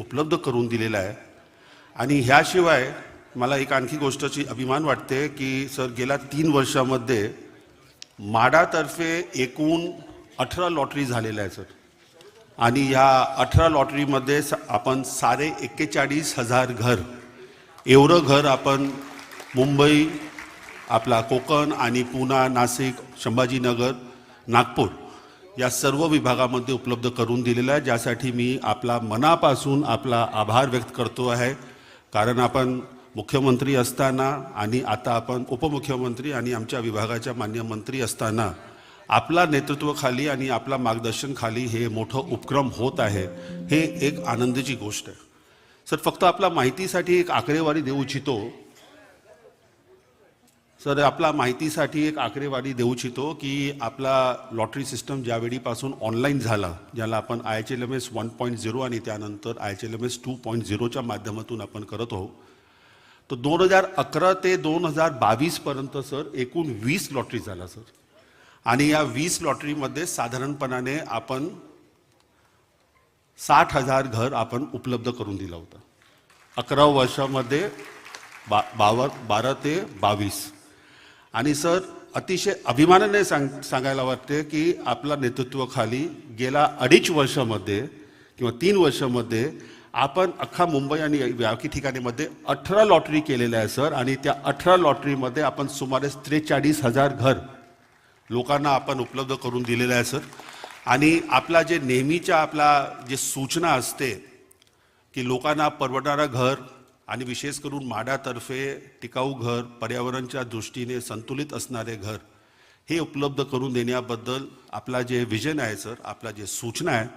उपलब्ध करून दिलेलं आहे. आणि ह्याशिवाय मला एक आणखी गोष्टची अभिमान वाटते की सर गेल्या तीन वर्षामध्ये माडातर्फे एकूण अठरा लॉटरी झालेल्या आहे सर. आणि या अठरा लॉटरीमध्ये स- आपण साडे एक्केचाळीस हजार घर एवढं घर आपण मुंबई आपला कोकण आणि पुणा नाशिक संभाजीनगर नागपूर या सर्व विभागामध्ये उपलब्ध करून दिलेलं आहे ज्यासाठी मी आपला मनापासून आपला आभार व्यक्त करतो आहे. कारण आपण मुख्यमंत्री असताना आणि आता आपण उपमुख्यमंत्री आणि आमच्या विभागाच्या मान्य मंत्री असताना आपला नेतृत्वाखाली आणि आपला मार्गदर्शनखाली हे मोठं उपक्रम होत आहे हे एक आनंदाची गोष्ट आहे. सर फक्त आपला माहितीसाठी एक आकडेवारी देऊ इच्छितो. सर आपला माहितीसाठी एक आकडेवारी देऊ इच्छितो की आपला लॉटरी सिस्टम ज्यावेळीपासून ऑनलाईन झाला ज्याला आपण I H L M S one point zero आणि त्यानंतर I H L M S two point झिरोच्या माध्यमातून आपण करत आहोत. तर दोन हजार अकरा ते दोन हजार बावीसपर्यंत सर एकूण वीस लॉटरी झाला सर. आणि या वीस लॉटरीमध्ये साधारणपणाने आपण साठ हजार घर आपण उपलब्ध करून दिलं होतं. अकरा वर्षामध्ये बा बावर बारा ते बावीस. आणि सर अतिशय अभिमानाने सांग सांगायला वाटते की आपल्या नेतृत्वाखाली गेल्या अडीच वर्षामध्ये किंवा तीन वर्षामध्ये आपण अख्खा मुंबई आणि बाकी ठिकाणीमध्ये अठरा लॉटरी केलेल्या आहे सर. आणि त्या अठरा लॉटरीमध्ये आपण सुमारे त्रेचाळीस हजार घर लोकांना आपण उपलब्ध करून दिलेलं आहे सर. आणि आपला जे नेहमीच्या आपला जे सूचना असते की लोकांना परवडणारं घर आणि विशेष करून माडातर्फे टिकाऊ घर पर्यावरणच्या दृष्टीने संतुलित असणारे घर हे उपलब्ध करून देण्याबद्दल आपला जे विजन आहे सर आपला जे सूचना आहे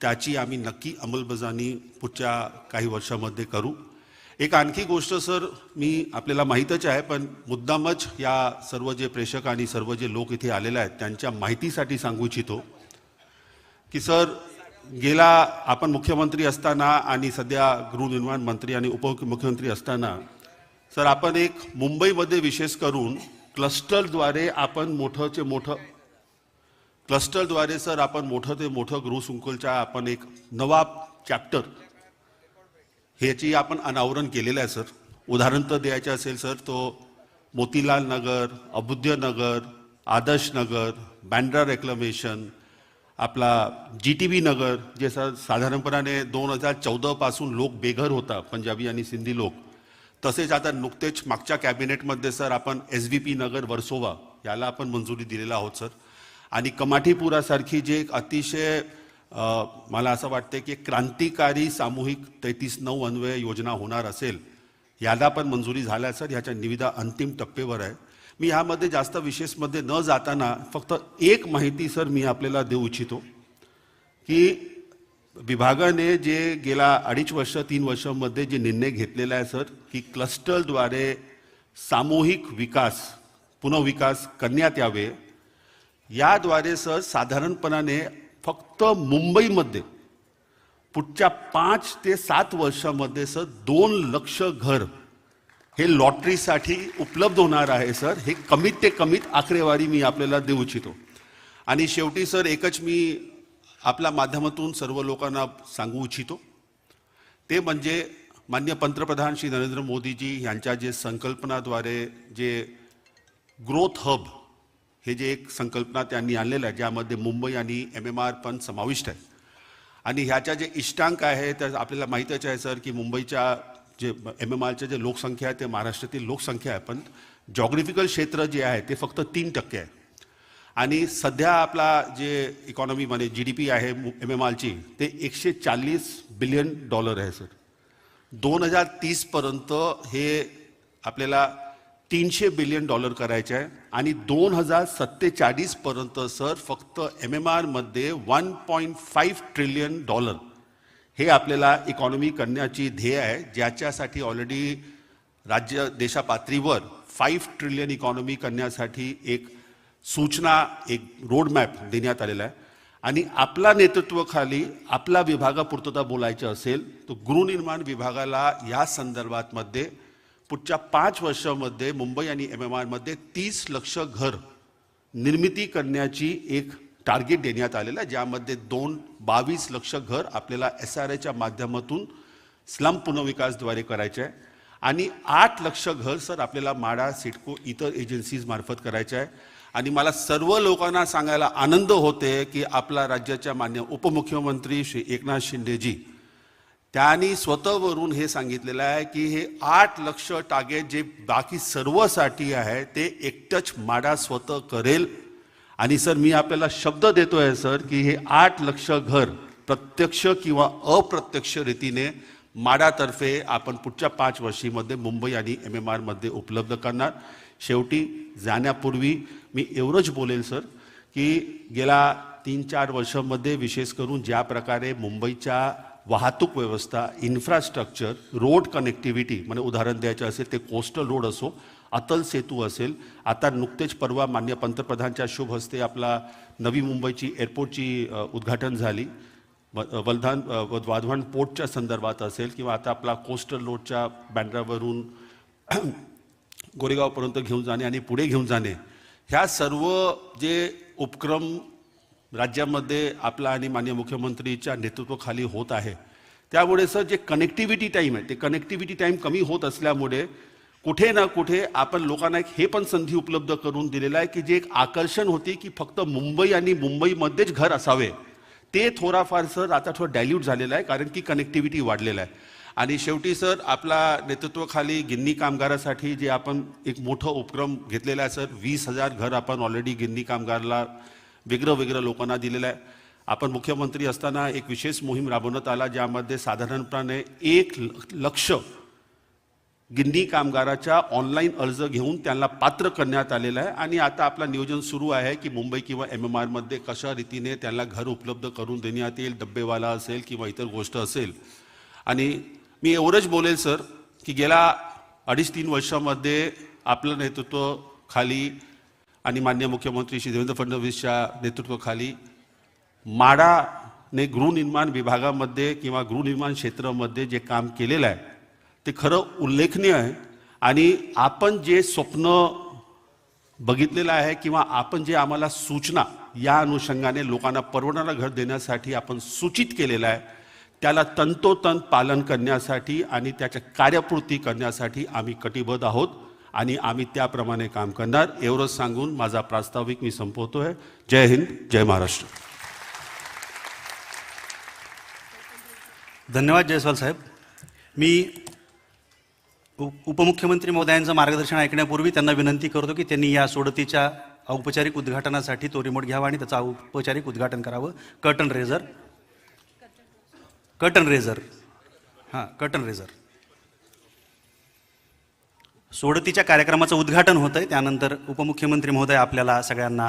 त्याची आम्ही नक्की अंमलबजावणी पुढच्या काही वर्षामध्ये करू. एक आणखी गोष्ट सर मी आपल्याला माहीतच आहे पण मुद्दामच या सर्व जे प्रेक्षक आणि सर्व जे लोक इथे आलेले आहेत त्यांच्या माहितीसाठी सांगू इच्छितो. की सर गेला आपण मुख्यमंत्री असताना आणि सध्या गृहनिर्माण मंत्री आणि उपमुख्यमंत्री असताना सर आपण एक मुंबईमध्ये विशेष करून क्लस्टरद्वारे आपण मोठंचे मोठं क्लस्टरद्वारे सर आपण मोठं ते मोठं गृहसंकुलच्या आपण एक नवा चॅप्टर ह्याची आपण अनावरण केलेलं आहे सर. उदाहरण तर द्यायचं असेल सर तो मोतीलाल नगर अबुद्ध नगर आदर्श नगर बँड्रा रेक्लमेशन आपला जी टी बी नगर जे सर साधारणपणाने दोन हजार चौदापासून लोक बेघर होता पंजाबी आणि सिंधी लोक. तसेच आता नुकतेच मागच्या कॅबिनेटमध्ये सर आपण S V P Nagar Versova याला आपण मंजुरी दिलेला आहोत सर. आणि कमाठीपुरासारखी जे एक अतिशय मला असं वाटते की क्रांतिकारी सामूहिक तेहतीस नऊ अन्वय योजना होणार असेल याला पण मंजुरी झाल्या सर. ह्याच्या निविदा अंतिम टप्पेवर आहे. मी ह्यामध्ये जास्त विशेषमध्ये न जाताना फक्त एक माहिती सर मी आपल्याला देऊ इच्छितो की विभागाने जे गेला अडीच वर्ष तीन वर्षामध्ये जे निर्णय घेतलेला आहे सर की क्लस्टरद्वारे सामूहिक विकास पुनर्विकास करण्यात यावे. याद्वारे सर साधारणपणाने फक्त मुंबईमध्ये पुढच्या पाच ते सात वर्षामध्ये सर दोन लक्ष घर हे लॉटरीसाठी उपलब्ध होणार आहे सर. हे कमीत ते कमीत आकडेवारी मी आपल्याला देऊ इच्छितो. आणि शेवटी सर एकच मी आपल्या माध्यमातून सर्व लोकांना सांगू इच्छितो. ते म्हणजे मान्य पंतप्रधान श्री नरेंद्र मोदीजी यांच्या जे संकल्पनाद्वारे जे ग्रोथ हब हे जे एक संकल्पना त्यांनी आणलेलं आहे ज्यामध्ये मुंबई आणि एम एम आर पण समाविष्ट आहे. आणि ह्याच्या जे इष्टांक आहे त्या आपल्याला माहीतच आहे सर की मुंबईच्या जे एम एम आरचे जे लोकसंख्या आहे ते महाराष्ट्रातील लोकसंख्या आहे पण जॉग्रफिकल क्षेत्र जे आहे ते फक्त तीन टक्के आहे. आणि सध्या आपला जे इकॉनॉमी म्हणजे जी डी पी आहे एम एम आरची ते एकशे चाळीस बिलियन डॉलर आहे सर दोन हजार तीसपर्यंत हे आपल्याला तीनशे बिलियन डॉलर करायचे आहे. आणि दोन हजार सत्तेचाळीसपर्यंत सर फक्त एम एम आरमध्ये one point five trillion dollar हे आपल्याला इकॉनॉमी करण्याची ध्येय आहे ज्याच्यासाठी ऑलरेडी राज्य देशापातळीवर फाईव्ह ट्रिलियन इकॉनॉमी करण्यासाठी एक सूचना एक रोडमॅप देण्यात आलेला आहे. आणि आपला नेतृत्वाखाली आपला विभागापुरतता बोलायचं असेल तर गृहनिर्माण विभागाला या संदर्भातमध्ये पुढच्या पाच वर्षामध्ये मुंबई आणि एम एम आरमध्ये तीस लक्ष घर निर्मिती करण्याची एक टार्गेट देण्यात आलेलं आहे ज्यामध्ये दोन बावीस लक्ष घर आपल्याला एस आर एच्या माध्यमातून स्लम पुनर्विकासद्वारे करायचे आहे. आणि आठ लक्ष घर सर आपल्याला माडा सिडको इतर एजन्सीज मार्फत करायचे आहे. आणि मला सर्व लोकांना सांगायला आनंद होते की आपला राज्याच्या मान्य उपमुख्यमंत्री श्री एकनाथ शिंदेजी त्यांनी स्वतःवरून हे सांगितलेलं आहे की हे आठ लक्ष टार्गेट जे बाकी सर्वसाठी आहे ते एकटंच माडा स्वतः करेल. आणि सर मी आपल्याला शब्द देतोय सर की हे आठ लक्ष घर प्रत्यक्ष किंवा अप्रत्यक्ष रीतीने माडातर्फे आपण पुढच्या पाच वर्षीमध्ये मुंबई आणि एम एम आरमध्ये उपलब्ध करणार. शेवटी जाण्यापूर्वी मी एवढंच बोलेल सर की गेल्या तीन चार वर्षामध्ये विशेष करून ज्या प्रकारे मुंबईच्या वाहतूक व्यवस्था इन्फ्रास्ट्रक्चर रोड कनेक्टिव्हिटी म्हणजे उदाहरण द्यायचं असेल ते कोस्टल रोड असो अतल सेतू असेल. आता नुकतेच परवा मान्य पंतप्रधानच्या शुभ हस्ते आपला नवी मुंबईची एअरपोर्टची उद्घाटन झाली. व- वलधान व- वाधवान पोर्टच्या संदर्भात असेल किंवा आता आपला कोस्टल रोडच्या बँड्रावरून गोरेगावपर्यंत घेऊन जाणे आणि पुढे घेऊन जाणे. ह्या सर्व जे उपक्रम राज्यामध्ये आपला आणि माननीय मुख्यमंत्रीच्या नेतृत्वाखाली होत आहे. त्यामुळे सर जे कनेक्टिव्हिटी टाईम आहे ते कनेक्टिव्हिटी टाईम कमी होत असल्यामुळे कुठे ना कुठे आपण लोकांना एक हे पण संधी उपलब्ध करून दिलेलं आहे की जे एक आकर्षण होते की फक्त मुंबई आणि मुंबईमध्येच घर असावे. ते थोडाफार सर आता थोडं डायल्यूट झालेलं आहे कारण की कनेक्टिव्हिटी वाढलेलं आहे. आणि शेवटी सर आपला नेतृत्वाखाली गिन्नी कामगारासाठी जे आपण एक मोठं उपक्रम घेतलेला आहे सर वीस हजार घर आपण ऑलरेडी गिन्नी कामगारला वेगळं वेगळं लोकांना दिलेलं आहे. आपण मुख्यमंत्री असताना एक विशेष मोहीम राबवण्यात आला ज्यामध्ये साधारणपणे एक ल- लक्ष गिन्नी कामगाराच्या ऑनलाईन अर्ज घेऊन त्यांना पात्र करण्यात आलेलं आहे. आणि आता आपलं नियोजन सुरू आहे की मुंबई किंवा एम एम आरमध्ये कशा रीतीने त्यांना घर उपलब्ध करून देण्यात येईल डब्बेवाला असेल किंवा इतर गोष्ट असेल. आणि मी एवढंच बोलेल सर की गेल्या अडीच तीन वर्षामध्ये आपलं नेतृत्व खाली आणि मान्य मुख्यमंत्री श्री देवेंद्र फडणवीसच्या नेतृत्वाखाली माडाने गृहनिर्माण विभागामध्ये किंवा गृहनिर्माण क्षेत्रामध्ये जे काम केलेलं आहे ते खरं उल्लेखनीय आहे. आणि आपण जे स्वप्न बघितलेलं आहे किंवा आपण जे आम्हाला सूचना या अनुषंगाने लोकांना परवडणारं घर देण्यासाठी आपण सूचित केलेलं आहे त्याला तंतोतंत पालन करण्यासाठी आणि त्याच्या कार्यपूर्ती करण्यासाठी आम्ही कटिबद्ध आहोत आणि आम्ही त्याप्रमाणे काम करणार. एवढंच सांगून माझा प्रास्ताविक मी संपवतो आहे जय हिंद जय महाराष्ट्र. धन्यवाद जयस्वाल साहेब. मी उपमुख्यमंत्री महोदयांचं मार्गदर्शन ऐकण्यापूर्वी त्यांना विनंती करतो की त्यांनी या सोडतीच्या औपचारिक उद्घाटनासाठी तो रिमोट घ्यावा आणि त्याचं औपचारिक उद्घाटन करावं. कर्टन रेझर कर्टन रेझर हां कर्टन रेझर सोडतीच्या कार्यक्रमाचं उद्घाटन होतं आहे त्यानंतर उपमुख्यमंत्री महोदय आपल्याला सगळ्यांना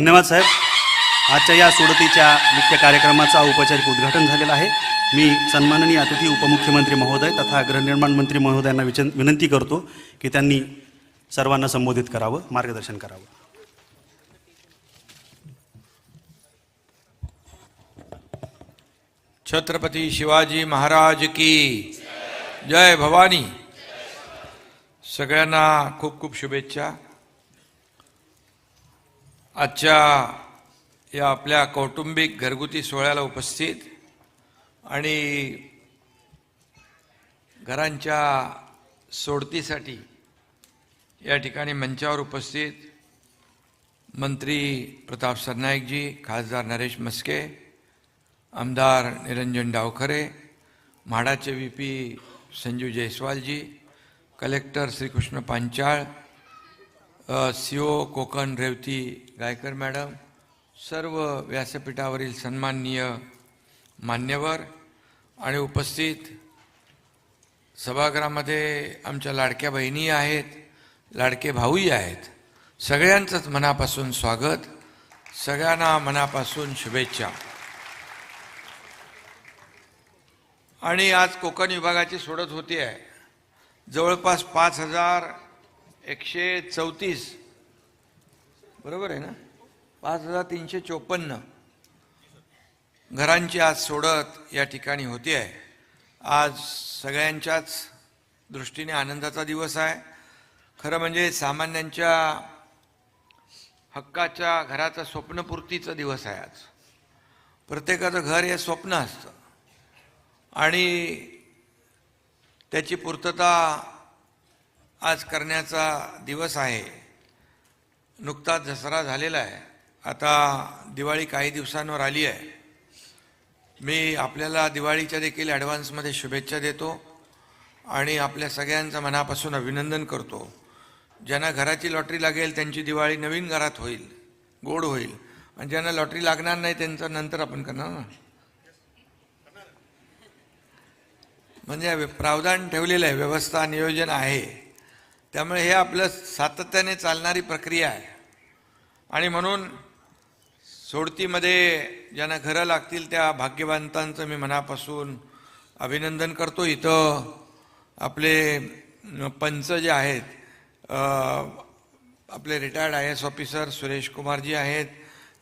धन्यवाद साहेब. आजच्या या सोडतीच्या मुख्य कार्यक्रमाचं औपचारिक उद्घाटन झालेलं आहे. मी सन्माननीय अतिथी उपमुख्यमंत्री महोदय तथा गृहनिर्माण मंत्री महोदयांना विचन विनंती करतो की त्यांनी सर्वांना संबोधित करावं मार्गदर्शन करावं. छत्रपती शिवाजी महाराज की जय भवानी. सगळ्यांना खूप खूप शुभेच्छा. आजच्या या आपल्या कौटुंबिक घरगुती सोहळ्याला उपस्थित आणि घरांच्या सोडतीसाठी या ठिकाणी मंचावर उपस्थित मंत्री प्रताप सरनाईकजी खासदार नरेश मस्के आमदार निरंजन डावखरे म्हाडाचे V P Sanju जयस्वालजी collector Shrikrishna Panchal C O Konkan Revati Gaikar madam सर्व व्यासपीठावरील सन्माननीय मान्यवर आणि उपस्थित सभागृहामध्ये आमच्या लाडक्या बहिणी आहेत लाडके भाऊही आहेत. सगळ्यांचंच मनापासून स्वागत सगळ्यांना मनापासून शुभेच्छा. आणि आज कोकण विभागाची सोडत होती आहे जवळपास पाच हजार एकशे चौतीस. बरोबर आहे ना? पाच हजार तीनशे चोपन्न. घरांची आज सोडत या ठिकाणी होती आहे. आज सगळ्यांच्याच दृष्टीने आनंदाचा दिवस आहे. खरं म्हणजे सामान्यांच्या हक्काच्या घराचा स्वप्नपूर्तीचा दिवस आहे आज. प्रत्येकाचं घर हे स्वप्न असतं. आणि त्याची पूर्तता आज करण्याचा दिवस आहे. नुकताच दसरा झालेला आहे. आता दिवाळी काही दिवसांवर आली आहे. मी आपल्याला दिवाळीच्या देखील ॲडव्हान्समध्ये शुभेच्छा देतो आणि आपल्या सगळ्यांचं मनापासून अभिनंदन करतो. ज्यांना घराची लॉटरी लागेल त्यांची दिवाळी नवीन घरात होईल गोड होईल. आणि ज्यांना लॉटरी लागणार नाही त्यांचं नंतर आपण करणार ना? म्हणजे प्रावधान ठेवलेलं आहे व्यवस्था नियोजन आहे. त्यामुळे हे आपलं सातत्याने चालणारी प्रक्रिया आहे. आणि म्हणून सोडतीमध्ये ज्यांना घरं लागतील त्या भाग्यवंतांचं मी मनापासून अभिनंदन करतो. इथं आपले पंच जे आहेत आपले retired I S officer Suresh कुमारजी आहेत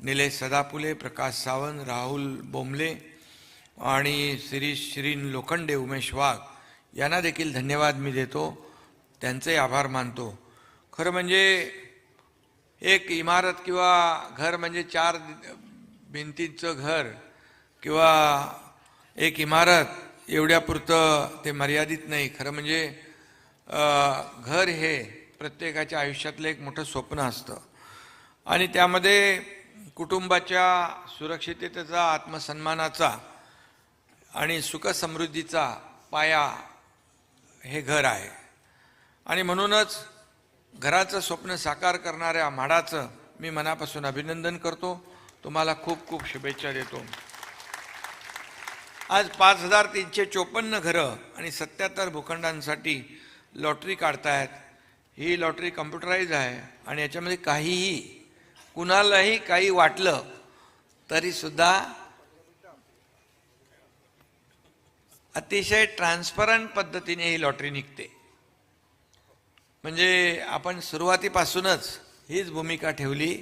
निलेश सदापुले प्रकाश सावंत राहुल बोंबले आणि श्री श्रीन लोखंडे उमेश वाघ. यांना देखील धन्यवाद मी देतो. त्यांचे आभार मानतो. खरं म्हणजे एक इमारत किंवा घर म्हणजे चार भिंतींचं घर किंवा एक इमारत एवढ्यापुरतं ते मर्यादित नाही. खरं म्हणजे घर हे प्रत्येकाच्या आयुष्यातलं एक मोठं स्वप्न असतं. आणि त्यामध्ये कुटुंबाच्या सुरक्षिततेचा आत्मसन्मानाचा आणि सुखसमृद्धीचा पाया हे घर आहे. आणि म्हणूनच घराचं स्वप्न साकार करणाऱ्या म्हाडाचं मी मनापासून अभिनंदन करतो. तुम्हाला खूप खूप शुभेच्छा देतो. आज पाच हजार तीनशे चोपन्न घरं आणि सत्याहत्तर भूखंडांसाठी लॉटरी काढतायत. ही लॉटरी कम्प्युटराईज आहे आणि याच्यामध्ये काहीही कुणालाही काही वाटलं तरीसुद्धा अतिशय ट्रान्सपरंट पद्धतीने ही लॉटरी निघते. म्हणजे आपण सुरुवातीपासूनच हीच भूमिका ठेवली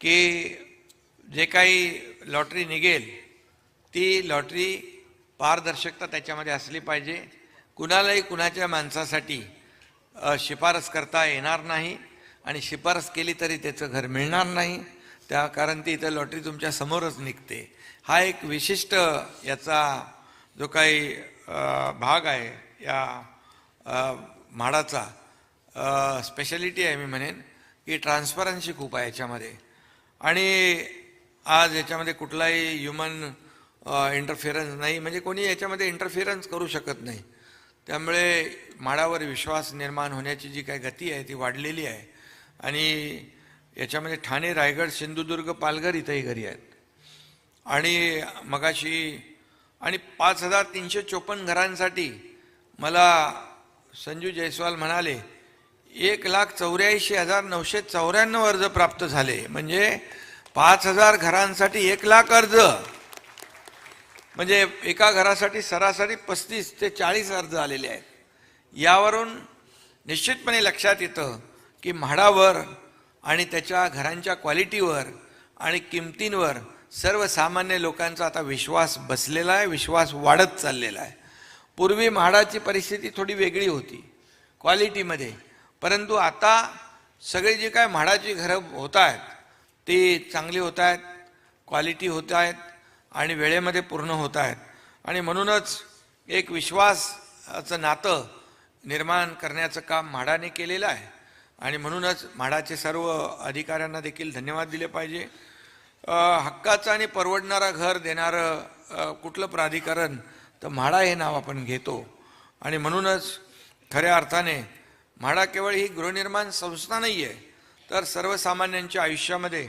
की जे काही लॉटरी निघेल ती लॉटरी पारदर्शकता त्याच्यामध्ये असली पाहिजे. कुणालाही कुणाच्या माणसासाठी शिफारस करता येणार नाही आणि शिफारस केली तरी त्याचं घर मिळणार नाही. त्या कारण ती इथं लॉटरी तुमच्या समोरच निघते. हा एक विशिष्ट याचा जो काही भाग आहे या म्हाडाचा स्पेशालिटी आहे मी म्हणेन की ट्रान्सपरन्सी खूप आहे याच्यामध्ये. आणि आज याच्यामध्ये कुठलाही ह्युमन इंटरफिरन्स नाही म्हणजे कोणी याच्यामध्ये इंटरफिरन्स करू शकत नाही. त्यामुळे माडावर विश्वास निर्माण होण्याची जी काही गती आहे ती वाढलेली आहे. आणि याच्यामध्ये ठाणे रायगड सिंधुदुर्ग पालघर इथंही घरी आहेत. आणि मगाशी आणि पाच हजार तीनशे चोपन्न घरांसाठी मला संजू जयस्वाल म्हणाले एक लाख चौऱ्याऐंशी हजार नऊशे चौऱ्याण्णव अर्ज प्राप्त झाले. म्हणजे पाच हजार घरांसाठी एक लाख अर्ज. म्हणजे एका घरासाठी सरासरी पस्तीस ते चाळीस अर्ज आलेले आहेत. यावरून निश्चितपणे लक्षात येतं की म्हाडावर आणि त्याच्या घरांच्या क्वालिटीवर आणि किमतींवर सर्वसामान्य लोकांचा आता विश्वास बसलेला आहे विश्वास वाढत चाललेला आहे. पूर्वी म्हाडाची परिस्थिती थोडी वेगळी होती. क्वालिटीमध्ये परंतु आता सगळे जे काय म्हाडाची घरं होत आहेत ती चांगली होत आहेत क्वालिटी होत आहेत आणि वेळेमध्ये पूर्ण होत आहेत आणि म्हणूनच एक विश्वासाचं नातं निर्माण करण्याचं काम म्हाडाने केलेलं आहे. आणि म्हणूनच म्हाडाचे सर्व अधिकाऱ्यांना देखील धन्यवाद दिले पाहिजे. हक्काचं आणि परवडणारं घर देणारं कुठलं प्राधिकरण तर म्हाडा हे नाव आपण घेतो. आणि म्हणूनच खऱ्या अर्थाने म्हाडा केवळ ही गृहनिर्माण संस्था नाही आहे तर सर्वसामान्यांच्या आयुष्यामध्ये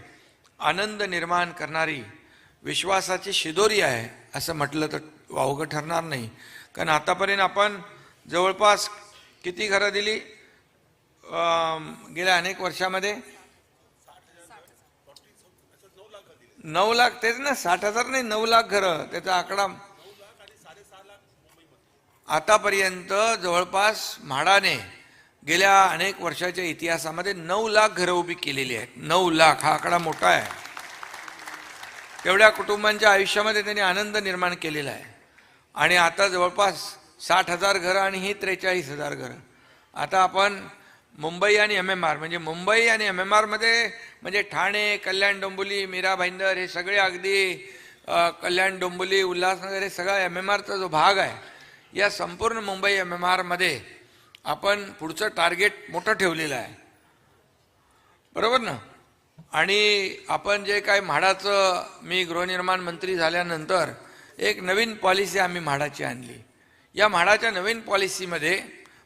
आनंद निर्माण करणारी विश्वासाची शिदोरी आहे असं म्हटलं तर वावगं ठरणार नाही. कारण आतापर्यंत आपण जवळपास किती घरं दिली? गेल्या अनेक वर्षामध्ये? नऊ लाख तेच ना साठ हजार नाही नऊ लाख घरं. त्याचा आकडा आतापर्यंत जवळपास म्हाडाने गेल्या अनेक वर्षाच्या इतिहासामध्ये नऊ लाख घरं उभी केलेली आहेत. नऊ लाख. हा आकडा मोठा आहे. तेवढ्या कुटुंबांच्या आयुष्यामध्ये त्यांनी आनंद निर्माण केलेला आहे. आणि आता जवळपास साठ हजार घरं आणि ही त्रेचाळीस हजार घरं. आता आपण मुंबई आणि एम एम आर म्हणजे मुंबई आणि एम एम आरमध्ये म्हणजे ठाणे कल्याण डोंबुली मीरा भाईंदर हे सगळे अगदी कल्याण डोंबुली उल्हासनगर हे सगळा एम एम आरचा जो भाग आहे या संपूर्ण मुंबई एम एम आरमध्ये आपण पुढचं टार्गेट मोठं ठेवलेलं आहे. बरोबर ना? आणि आपण जे काय म्हाडाचं मी गृहनिर्माण मंत्री झाल्यानंतर एक नवीन पॉलिसी आम्ही म्हाडाची आणली. या म्हाडाच्या नवीन पॉलिसीमध्ये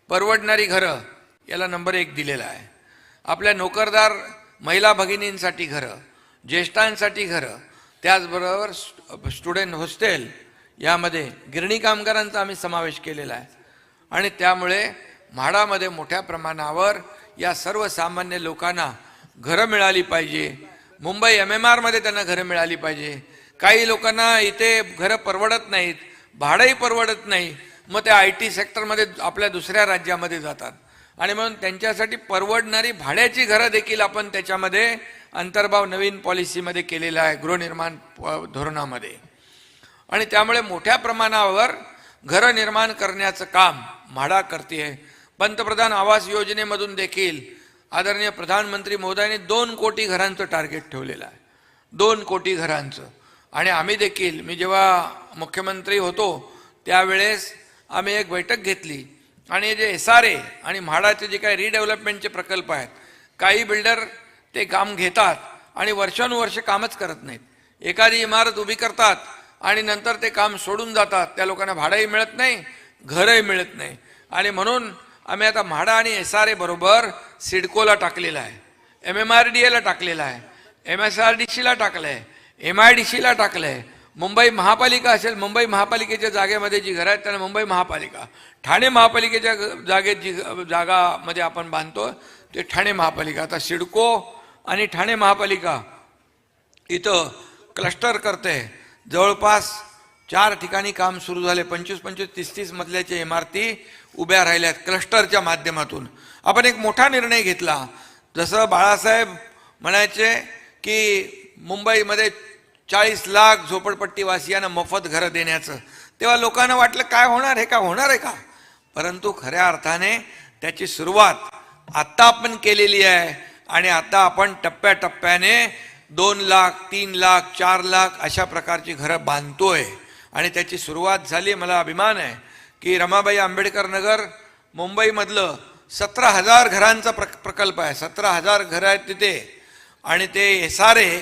परवडणारी घरं याला नंबर एक दिलेला आहे. आपल्या नोकरदार महिला भगिनींसाठी घरं ज्येष्ठांसाठी घरं त्याचबरोबर स्टुडंट हॉस्टेल यामध्ये गिरणी कामगारांचा आम्ही समावेश केलेला आहे. आणि त्यामुळे म्हाडामध्ये मोठ्या प्रमाणावर या सर्वसामान्य लोकांना घरं मिळाली पाहिजे. मुंबई एम एम आरमध्ये त्यांना घरं मिळाली पाहिजे. काही लोकांना इथे घरं परवडत नाहीत भाडंही परवडत नाही. मग ते आय टी सेक्टरमध्ये आपल्या दुसऱ्या राज्यामध्ये जातात. आणि म्हणून त्यांच्यासाठी परवडणारी भाड्याची घरं देखील आपण त्याच्यामध्ये अंतर्भाव नवीन पॉलिसीमध्ये केलेला आहे गृहनिर्माण प- धोरणामध्ये. आणि त्यामुळे मोठ्या प्रमाणावर घरं निर्माण करण्याचं काम म्हाडा करते पंतप्रधान आवास योजनेमधून देखील आदरणीय प्रधानमंत्री मोदयांनी दोन कोटी घरांचं टार्गेट ठेवलेलं आहे. दोन कोटी घरांचं. आणि आम्ही देखील मी जेव्हा मुख्यमंत्री होतो त्यावेळेस आम्ही एक बैठक घेतली. आणि जे एस आर ए आणि म्हाडाचे जे काही रिडेव्हलपमेंटचे प्रकल्प आहेत काही बिल्डर ते काम घेतात आणि वर्षानुवर्ष कामच करत नाहीत. एखादी इमारत उभी करतात आणि नंतर ते काम सोडून जातात. त्या लोकांना भाडंही मिळत नाही घरही मिळत नाही. आणि म्हणून आम्ही आता म्हाडा आणि एस आर ए बरोबर सिडकोला टाकलेला आहे. एम एम आर डी एला टाकलेला आहे. एम एस आर डी सीला टाकलं आहे एम आय डी सीला टाकलं आहे मुंबई महापालिका असेल मुंबई महापालिकेच्या जागेमध्ये जी घरं आहेत त्यांना मुंबई महापालिका. ठाणे महापालिकेच्या जागेत जी जागामध्ये आपण बांधतो ते ठाणे महापालिका. आता सिडको आणि ठाणे महापालिका इथं क्लस्टर करते जवळपास चार ठिकाणी काम सुरू झाले. पंचवीस पंचवीस तीस तीस मजल्याच्या इमारती उभ्या राहिल्यात क्लस्टरच्या माध्यमातून. आपण एक मोठा निर्णय घेतला. जसं बाळासाहेब म्हणायचे की मुंबईमध्ये चाळीस लाख झोपडपट्टीवासियांना मोफत घरं देण्याचं. तेव्हा लोकांना वाटलं काय होणार हे का? होणार आहे का? परंतु खऱ्या अर्थाने त्याची सुरुवात आत्ता आपण केलेली आहे आणि आता आपण टप्प्याटप्प्याने दोन लाख तीन लाख चार लाख अशा प्रकारची घरं बांधतोय. आणि त्याची सुरुवात झाली मला अभिमान आहे की रमाबाई आंबेडकर नगर मुंबईमधलं सतरा हजार घरांचा प्र प्रकल्प आहे. सतरा हजार घरं आहेत तिथे. आणि ते एस आर ए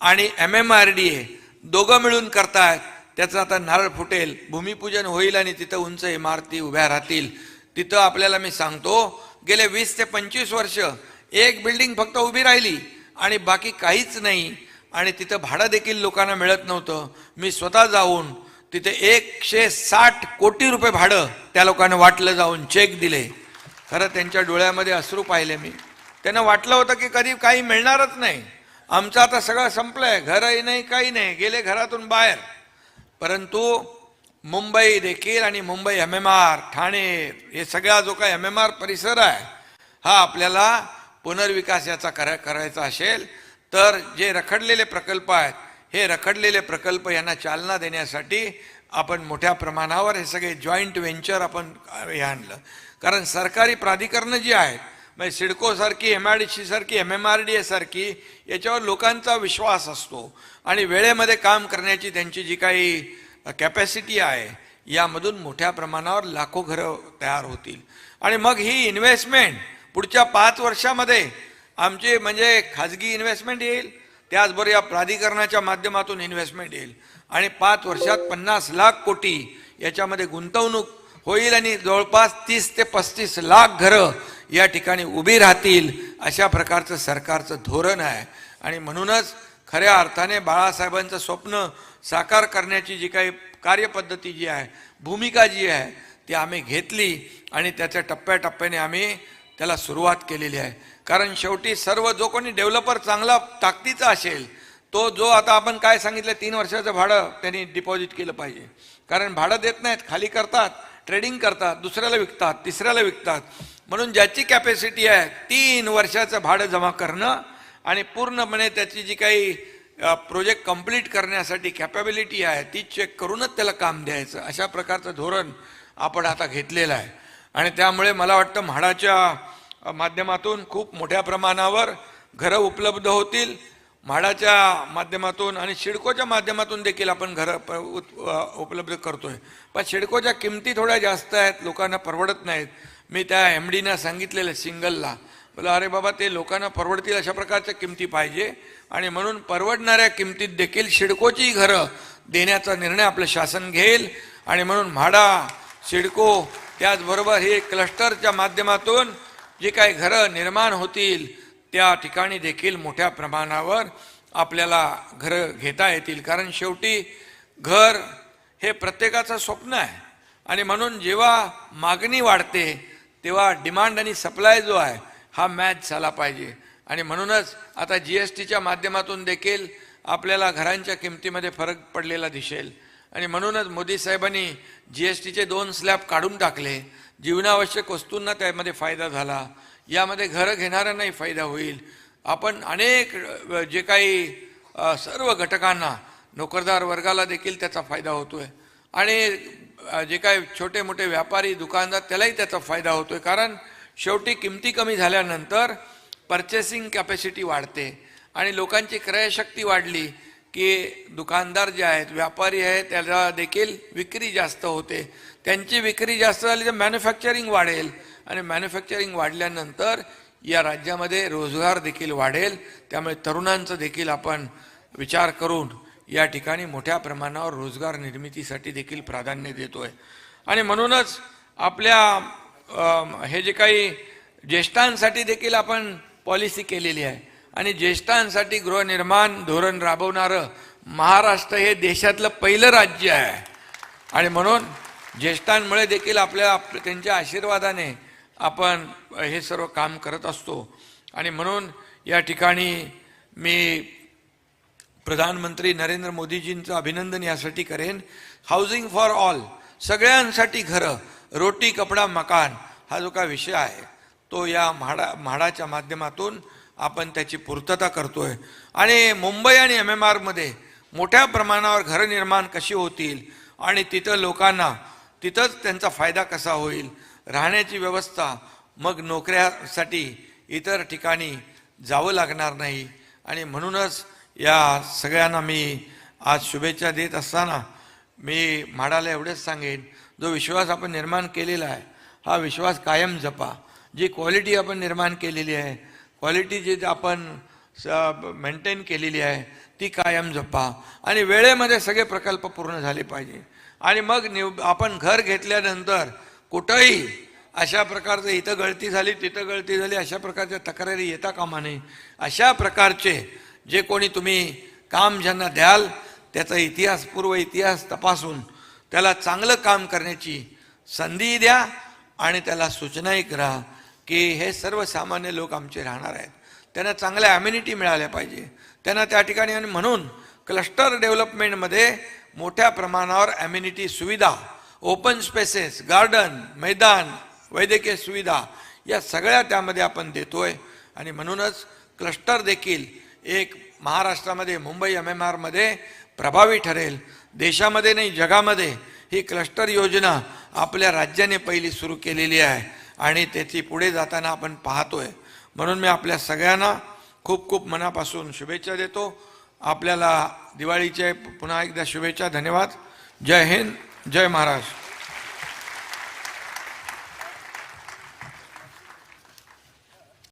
आणि M M R D A दोघं मिळून करतायत. त्याचं आता नारळ फुटेल भूमिपूजन होईल आणि तिथं उंच इमारती उभ्या राहतील. तिथं आपल्याला मी सांगतो गेले वीस ते पंचवीस वर्ष एक बिल्डिंग फक्त उभी राहिली आणि बाकी काहीच नाही. आणि तिथं भाडं देखील लोकांना मिळत नव्हतं. मी स्वतः जाऊन तिथे एकशे साठ कोटी रुपये भाडं त्या लोकांना वाटलं जाऊन चेक दिले. खरं त्यांच्या डोळ्यामध्ये अश्रू पाहिले मी. त्यांना वाटलं होतं की कधी काही मिळणारच नाही. आमचं आता सगळं संपलंय. घरही नाही काही नाही. गेले घरातून बाहेर. परंतु मुंबई देखील आणि Mumbai M M R Thane हे सगळा जो काही एम एम आर परिसर आहे हा आपल्याला पुनर्विकास याचा करा करायचा असेल तर जे रखडलेले प्रकल्प आहेत हे रखडलेले प्रकल्प यांना चालना देण्यासाठी आपण मोठ्या प्रमाणावर हे सगळे जॉईंट व्हेंचर आपण हे आणलं. कारण सरकारी प्राधिकरणं जी आहेत म्हणजे सिडकोसारखी एम आय डी सी सारखी एम एम आर डी एसारखी याच्यावर लोकांचा विश्वास असतो. आणि वेळेमध्ये काम करण्याची त्यांची जी काही कॅपॅसिटी आहे यामधून मोठ्या प्रमाणावर लाखो घरं तयार होतील. आणि मग ही इन्व्हेस्टमेंट पुढच्या पाच वर्षामध्ये आमची म्हणजे खाजगी इन्व्हेस्टमेंट येईल त्याचबरोबर या प्राधिकरणाच्या माध्यमातून इन्व्हेस्टमेंट येईल. आणि पाच वर्षात पन्नास लाख कोटी याच्यामध्ये गुंतवणूक होईल आणि जवळपास तीस ते पस्तीस लाख घरं या ठिकाणी उभी राहतील अशा प्रकारचं सरकारचं धोरण आहे. आणि म्हणूनच खऱ्या अर्थाने बाळासाहेबांचं स्वप्न साकार करण्याची जी काही कार्यपद्धती जी आहे भूमिका जी आहे ती आम्ही घेतली आणि त्याच्या टप्प्याटप्प्याने आम्ही त्याला सुरुवात केलेली आहे. कारण शेवटी सर्व जो कोणी डेव्हलपर चांगला ताकदीचा असेल तो जो आता आपण काय सांगितलं तीन वर्षाचं भाडं त्यांनी डिपॉझिट केलं पाहिजे. कारण भाडं देत नाहीत खाली करतात ट्रेडिंग करतात दुसऱ्याला विकतात तिसऱ्याला विकतात. म्हणून ज्याची कॅपॅसिटी आहे तीन वर्षाचं भाडं जमा करणं आणि पूर्णपणे त्याची जी काही प्रोजेक्ट कंप्लीट करण्यासाठी कॅपॅबिलिटी आहे ती चेक करूनच त्याला काम द्यायचं. अशा प्रकारचं धोरण आपण आता घेतलेलं आहे. आणि त्यामुळे मला वाटतं म्हाडाच्या माध्यमातून खूप मोठ्या प्रमाणावर घरं उपलब्ध होतील. म्हाडाच्या माध्यमातून आणि शिडकोच्या माध्यमातून देखील आपण घरं प- उपलब्ध करतोय. पण शिडकोच्या किमती थोड्या जास्त आहेत लोकांना परवडत नाहीत. मी त्या एम डीना सांगितलेलं सिंगलला. बोला अरे बाबा ते लोकांना परवडतील अशा प्रकारच्या किमती पाहिजे. आणि म्हणून परवडणाऱ्या किमतीत देखील शिडकोची घरं देण्याचा निर्णय आपलं शासन घेईल. आणि म्हणून म्हाडा शिडको त्याचबरोबर हे क्लस्टरच्या माध्यमातून जी काही घरं निर्माण होतील त्या ठिकाणी देखील मोठ्या प्रमाणावर आपल्याला घरं घेता येतील. कारण शेवटी घर हे प्रत्येकाचं स्वप्न आहे. आणि म्हणून जेव्हा मागणी वाढते तेव्हा डिमांड आणि सप्लाय जो आहे हा मॅच झाला पाहिजे. आणि म्हणूनच आता जी एस टीच्या माध्यमातून देखील आपल्याला घरांच्या किमतीमध्ये फरक पडलेला दिसेल. आणि म्हणूनच मोदी साहेबांनी जी एस टीचे दोन स्लॅब काढून टाकले. जीवनावश्यक वस्तूंना त्यामध्ये फायदा झाला. यामध्ये घरं घेणाऱ्यांनाही फायदा होईल. आपण अनेक जे काही सर्व घटकांना नोकरदार वर्गाला देखील त्याचा फायदा होतो आहे आणि जे काही छोटे मोठे व्यापारी दुकानदार त्यालाही त्याचा फायदा होतो आहे कारण शेवटी किमती कमी झाल्यानंतर पर्चेसिंग कॅपॅसिटी वाढते. आणि लोकांची क्रयशक्ती वाढली. की दुकानदार जे आहेत व्यापारी आहेत त्याला देखील विक्री जास्त होते. त्यांची विक्री जास्त झाली तर मॅन्युफॅक्चरिंग वाढेल. आणि मॅन्युफॅक्चरिंग वाढल्यानंतर या राज्यामध्ये रोजगार देखील वाढेल. त्यामुळे तरुणांचं देखील आपण विचार करून या ठिकाणी मोठ्या प्रमाणावर रोजगार निर्मितीसाठी देखील प्राधान्य देतो आहे आणि म्हणूनच आपल्या हे जे काही ज्येष्ठांसाठी देखील आपण पॉलिसी केलेली आहे. आणि ज्येष्ठांसाठी गृहनिर्माण धोरण राबवणारं महाराष्ट्र हे देशातलं पहिलं राज्य आहे. आणि म्हणून ज्येष्ठांमुळे देखील आपल्या आप त्यांच्या आशीर्वादाने आपण हे सर्व काम करत असतो. आणि म्हणून या ठिकाणी मी प्रधानमंत्री नरेंद्र मोदीजींचं अभिनंदन यासाठी करेन. हाऊसिंग फॉर ऑल सगळ्यांसाठी घरं रोटी कपडा मकान हा जो का विषय आहे तो या म्हाडा म्हाडाच्या माध्यमातून आपण त्याची पूर्तता करतोय. आणि मुंबई आणि एम एम आरमध्ये मोठ्या प्रमाणावर घरं निर्माण कशी होतील आणि तिथं लोकांना तिथंच त्यांचा फायदा कसा होईल राहण्याची व्यवस्था मग नोकऱ्यासाठी इतर ठिकाणी जावं लागणार नाही. आणि म्हणूनच या सगळ्यांना मी आज शुभेच्छा देत असताना मी म्हाडाला एवढंच सांगेन जो विश्वास आपण निर्माण केलेला आहे हा विश्वास कायम जपा. जी क्वालिटी आपण निर्माण केलेली आहे क्वालिटी जी आपण मेंटेन केलेली आहे ती कायम जपा. आणि वेळेमध्ये सगळे प्रकल्प पूर्ण झाले पाहिजे. आणि मग निव आपण घर घेतल्यानंतर कुठंही अशा प्रकारचं इथं गळती झाली तिथं गळती झाली अशा प्रकारच्या तक्रारी येता कामा नये. अशा प्रकारचे जे कोणी तुम्ही काम ज्यांना द्याल त्याचा इतिहास पूर्व इतिहास तपासून त्याला चांगलं काम करण्याची संधी द्या आणि त्याला सूचनाही करा. की हे सर्वसामान्य लोक आमचे राहणार आहेत. त्यांना चांगल्या ॲम्युनिटी मिळाल्या पाहिजे. त्यांना त्या ठिकाणी आणि म्हणून क्लस्टर डेव्हलपमेंटमध्ये मोठ्या प्रमाणावर ॲम्युनिटी सुविधा ओपन स्पेसेस गार्डन मैदान वैद्यकीय सुविधा या सगळ्या त्यामध्ये आपण देतो आहे आणि म्हणूनच क्लस्टर देखील एक महाराष्ट्रामध्ये मुंबई एम एम आरमध्ये प्रभावी ठरेल. देशामध्ये नाही जगामध्ये ही क्लस्टर योजना आपल्या राज्याने पहिली सुरू केलेली आहे. आणि त्याची पुढे जाताना आपण पाहतोय. म्हणून मी आपल्या सगळ्यांना खूप खूप मनापासून शुभेच्छा देतो. आपल्याला दिवाळीचे पुन्हा एकदा शुभेच्छा धन्यवाद. जय हिंद जय महाराष्ट्र.